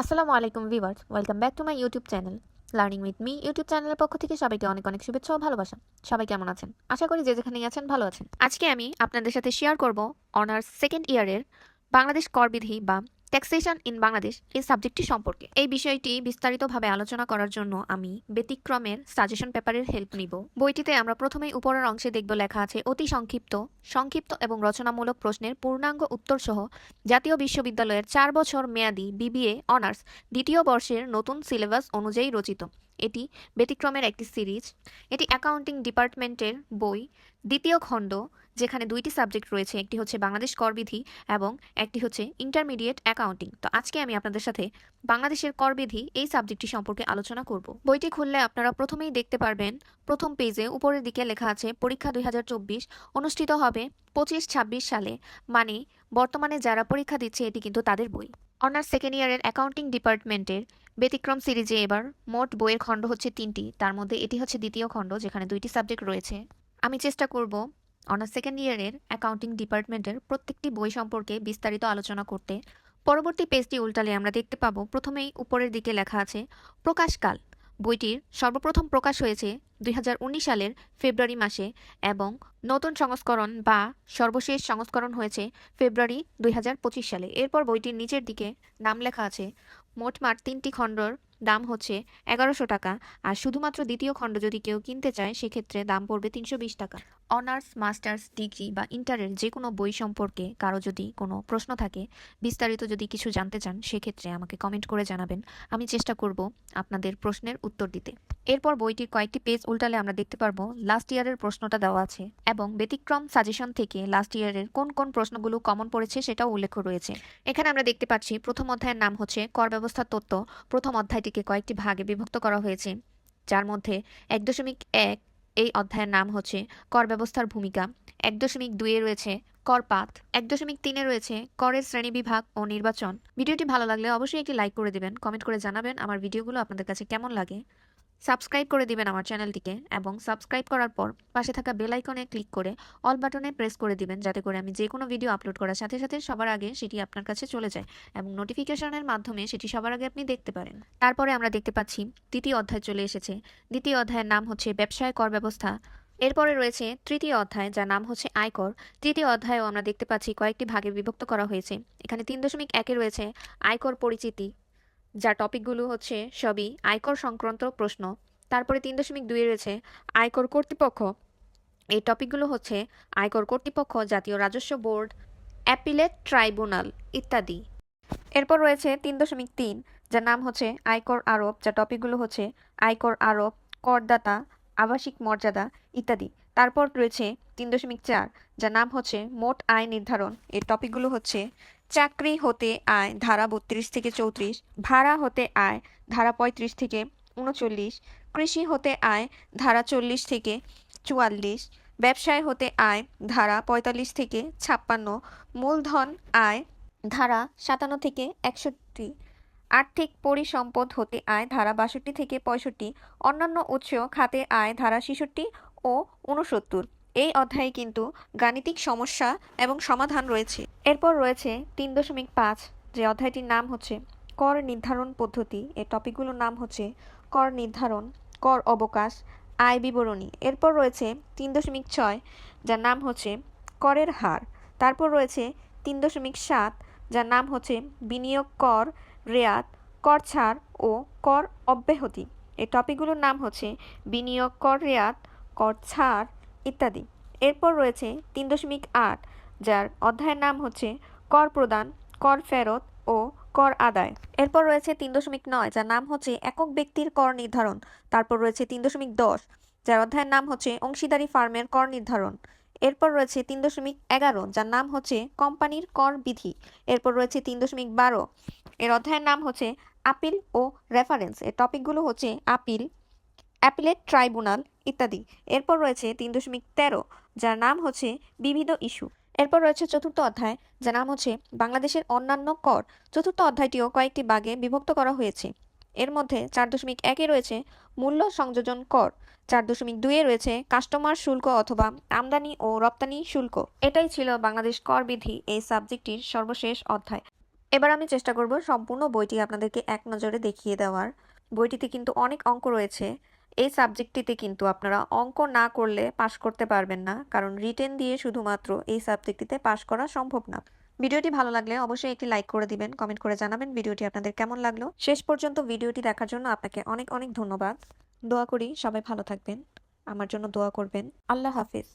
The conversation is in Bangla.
আসসালামু আলাইকুম viewers welcome back to my YouTube channel learning with me. YouTube চ্যানেলের পক্ষ থেকে সবাইকে অনেক অনেক শুভেচ্ছা ও ভালোবাসা। সবাই কেমন আছেন? আশা করি যে যেখানেই আছেন ভালো আছেন। আজকে আমি আপনাদের সাথে শেয়ার করব অনার্স সেকেন্ড ইয়ারের বাংলাদেশ করবিধি বা ট্যাক্সেশন ইন বাংলাদেশ এই সাবজেক্টটি সম্পর্কে। এই বিষয়টি বিস্তারিতভাবে আলোচনা করার জন্য আমি ব্যতিক্রমের সাজেশন পেপারের হেল্প নিব। বইটিতে আমরা প্রথমেই উপরের অংশে দেখব লেখা আছে অতি সংক্ষিপ্ত সংক্ষিপ্ত এবং রচনামূলক প্রশ্নের পূর্ণাঙ্গ উত্তর সহ জাতীয় বিশ্ববিদ্যালয়ের চার বছর মেয়াদি বিবিএ অনার্স দ্বিতীয় বর্ষের নতুন সিলেবাস অনুযায়ী রচিত। এটি ব্যতিক্রমের একটি সিরিজ এটি অ্যাকাউন্টিং ডিপার্টমেন্টের বই, দ্বিতীয় খণ্ড যেখানে দুইটি সাবজেক্ট রয়েছে, একটি হচ্ছে বাংলাদেশ করবিধি এবং একটি হচ্ছে ইন্টারমিডিয়েট অ্যাকাউন্টিং তো আজকে আমি আপনাদের সাথে বাংলাদেশের করবিধি এই সাবজেক্টটি সম্পর্কে আলোচনা করব। বইটি খুললে আপনারা প্রথমেই দেখতে পারবেন, প্রথম পেজে উপরের দিকে লেখা আছে, পরীক্ষা দুই হাজার চব্বিশ অনুষ্ঠিত হবে পঁচিশ ছাব্বিশ সালে। মানে বর্তমানে যারা পরীক্ষা দিচ্ছে, এটি কিন্তু তাদের বই। অনার্স সেকেন্ড ইয়ারের অ্যাকাউন্টিং ডিপার্টমেন্টের ব্যতিক্রম সিরিজে এবার মোট বইয়ের খণ্ড হচ্ছে তিনটি। তার মধ্যে এটি হচ্ছে দ্বিতীয় খণ্ড, যেখানে দুইটি সাবজেক্ট রয়েছে। আমি চেষ্টা করব অনার্স সেকেন্ড ইয়ারের অ্যাকাউন্টিং ডিপার্টমেন্টের প্রত্যেকটি বই সম্পর্কে বিস্তারিত আলোচনা করতে, পরবর্তী পেজটি উল্টালে আমরা দেখতে পাবো, প্রথমেই উপরের দিকে লেখা আছে প্রকাশকাল বইটির সর্বপ্রথম প্রকাশ হয়েছে দুই হাজার উনিশ সালের ফেব্রুয়ারি মাসে এবং নতুন সংস্করণ বা সর্বশেষ সংস্করণ হয়েছে ফেব্রুয়ারি দুই হাজার পঁচিশ সালে। এরপর বইটির নিচের দিকে নাম লেখা আছে মোটমাট তিনটি খণ্ডর দাম হচ্ছে এগারোশো টাকা, আর শুধুমাত্র দ্বিতীয় খণ্ড যদি কেউ কিনতে চায়, সেক্ষেত্রে দাম পড়বে তিনশো বিশ টাকা। অনার্স, মাস্টার্স, ডিগ্রি বা ইন্টারের যে কোনো বই সম্পর্কে কারও যদি কোনো প্রশ্ন থাকে, বিস্তারিত যদি কিছু জানতে চান, সেক্ষেত্রে আমাকে কমেন্ট করে জানাবেন। আমি চেষ্টা করব আপনাদের প্রশ্নের উত্তর দিতে। এরপর বইটির কয়েকটি পেজ উল্টালে আমরা দেখতে পারব লাস্ট ইয়ারের প্রশ্নটা দেওয়া আছে এবং ব্যতিক্রম সাজেশন থেকে লাস্ট ইয়ারের কোন কোন প্রশ্নগুলো কমন পড়েছে সেটাও উল্লেখ রয়েছে। এখানে আমরা দেখতে পাচ্ছি প্রথম অধ্যায়ের নাম হচ্ছে কর ব্যবস্থার তত্ত্ব। প্রথম অধ্যায়টিকে কয়েকটি ভাগে বিভক্ত করা হয়েছে, যার মধ্যে এক দশমিক এক এই অধ্যায়ের নাম হচ্ছে কর ব্যবস্থার ভূমিকা। এক দশমিক দুইয়ে রয়েছে করপাত এক দশমিক তিনে রয়েছে করের শ্রেণি বিভাগ ও নির্বাচন। ভিডিওটি ভালো লাগলে অবশ্যই একটি লাইক করে দেবেন, কমেন্ট করে জানাবেন আমার ভিডিওগুলো আপনাদের কাছে কেমন লাগে। সাবস্ক্রাইব করে দিবেন আমার চ্যানেলটিকে এবং সাবস্ক্রাইব করার পর পাশে থাকা বেল আইকনে ক্লিক করে অল বাটনে প্রেস করে দিবেন যাতে করে আমি যে কোনো ভিডিও আপলোড করার সাথে সাথে সবার আগে সেটি আপনার কাছে চলে যায় এবং নোটিফিকেশনের মাধ্যমে সেটি সবার আগে আপনি দেখতে পারেন। তারপরে আমরা দেখতে পাচ্ছি দ্বিতীয় অধ্যায় চলে এসেছে। দ্বিতীয় অধ্যায়ের নাম হচ্ছে ব্যবসায় কর ব্যবস্থা। এরপরে রয়েছে তৃতীয় অধ্যায় যার নাম হচ্ছে আয়কর তৃতীয় অধ্যায়েও আমরা দেখতে পাচ্ছি কয়েকটি ভাগে বিভক্ত করা হয়েছে। এখানে তিন দশমিক একে রয়েছে আয়কর পরিচিতি। যা টপিকগুলো হচ্ছে সবই আয়কর সংক্রান্ত প্রশ্ন। তারপরে তিন দশমিক দুই রয়েছে আয়কর কর্তৃপক্ষ। এই টপিকগুলো হচ্ছে আয়কর কর্তৃপক্ষ, জাতীয় রাজস্ব বোর্ড, অ্যাপিলেট ট্রাইব্যুনাল ইত্যাদি। এরপর রয়েছে তিন দশমিক তিন, যার নাম হচ্ছে আয়কর আরোপ, যা টপিকগুলো হচ্ছে আয়কর আরোপ, করদাতা, আবাসিক মর্যাদা ইত্যাদি। তারপর রয়েছে তিন দশমিক চার, যার নাম হচ্ছে মোট আয় নির্ধারণ। এর টপিকগুলো হচ্ছে চাকরি হতে আয় ধারা বত্রিশ থেকে চৌত্রিশ, ভাড়া হতে আয় ধারা পঁয়ত্রিশ থেকে উনচল্লিশ, কৃষি হতে আয় ধারা চল্লিশ থেকে চুয়াল্লিশ, ব্যবসায় হতে আয় ধারা পঁয়তাল্লিশ থেকে ছাপ্পান্ন, মূলধন আয় ধারা সাতান্ন থেকে একষট্টি, আর্থিক পরিসম্পদ হতে আয় ধারা বাষট্টি থেকে পঁয়ষট্টি, অন্যান্য উৎস খাতে আয় ধারা ছেষট্টি ও উনসত্তর এই অধ্যায়ে কিন্তু গাণিতিক সমস্যা এবং সমাধান রয়েছে। এরপর রয়েছে তিন দশমিক পাঁচ, যে অধ্যায়টির নাম হচ্ছে কর নির্ধারণ পদ্ধতি। এর টপিকগুলোর নাম হচ্ছে কর নির্ধারণ, কর অবকাশ, আয় বিবরণী। এরপর রয়েছে তিন দশমিক ছয়, যার নাম হচ্ছে করের হার। তারপর রয়েছে তিন দশমিক সাত, যার নাম হচ্ছে বিনিয়োগ কর, রেয়াত, কর ছাড় ও কর অব্যাহতি। এই টপিকগুলোর নাম হচ্ছে বিনিয়োগ কর, রেয়াত, কর ছাড় ইত্যাদি। এরপর রয়েছে তিন দশমিক আট যার অধ্যায়ের নাম হচ্ছে কর প্রদান, কর ফেরত ও কর আদায়। এরপর রয়েছে তিন দশমিক নয়, যার নাম হচ্ছে একক ব্যক্তির কর নির্ধারণ। তারপর রয়েছে তিন দশমিক দশ, যার অধ্যায়ের নাম হচ্ছে অংশীদারি ফার্মের কর নির্ধারণ। এরপর রয়েছে তিন দশমিক এগারো, যার নাম হচ্ছে কোম্পানির কর বিধি। এরপর রয়েছে তিন দশমিক বারো, এর অধ্যায়ের নাম হচ্ছে আপিল ও রেফারেন্স। এর টপিকগুলো হচ্ছে আপিল, অ্যাপিলেট ট্রাইব্যুনাল ইত্যাদি। এরপর রয়েছে তিন দশমিক তেরো, যার নাম হচ্ছে বিবিধ ইস্যু। এরপর রয়েছে চতুর্থ অধ্যায়, যার নাম হচ্ছে বাংলাদেশের অন্যান্য কর। চতুর্থ অধ্যায়টিও কয়েকটি ভাগে বিভক্ত করা হয়েছে। এর মধ্যে চার দশমিক একে রয়েছে মূল্য সংযোজন কর, চার দশমিক দুইয়ে রয়েছে কাস্টমার শুল্ক অথবা আমদানি ও রপ্তানি শুল্ক। এটাই ছিল বাংলাদেশ কর বিধি এই সাবজেক্টটির সর্বশেষ অধ্যায়। এবার আমি চেষ্টা করব সম্পূর্ণ বইটি আপনাদেরকে এক নজরে দেখিয়ে দেওয়ার। বইটিতে কিন্তু অনেক অঙ্ক রয়েছে। এই সাবজেক্টটিতে কিন্তু আপনারা অঙ্ক না করলে পাশ করতে পারবেন না, কারণ রিটেন দিয়ে শুধুমাত্র এই সাবজেক্টটিতে পাশ করা সম্ভব না। ভিডিওটি ভালো লাগলে অবশ্যই একটি লাইক করে দিবেন, কমেন্ট করে জানাবেন ভিডিওটি আপনাদের কেমন লাগল। শেষ পর্যন্ত ভিডিওটি দেখার জন্য আপনাকে অনেক অনেক ধন্যবাদ। দোয়া করি সবাই ভালো থাকবেন। আমার জন্য দোয়া করবেন। আল্লাহ হাফিজ।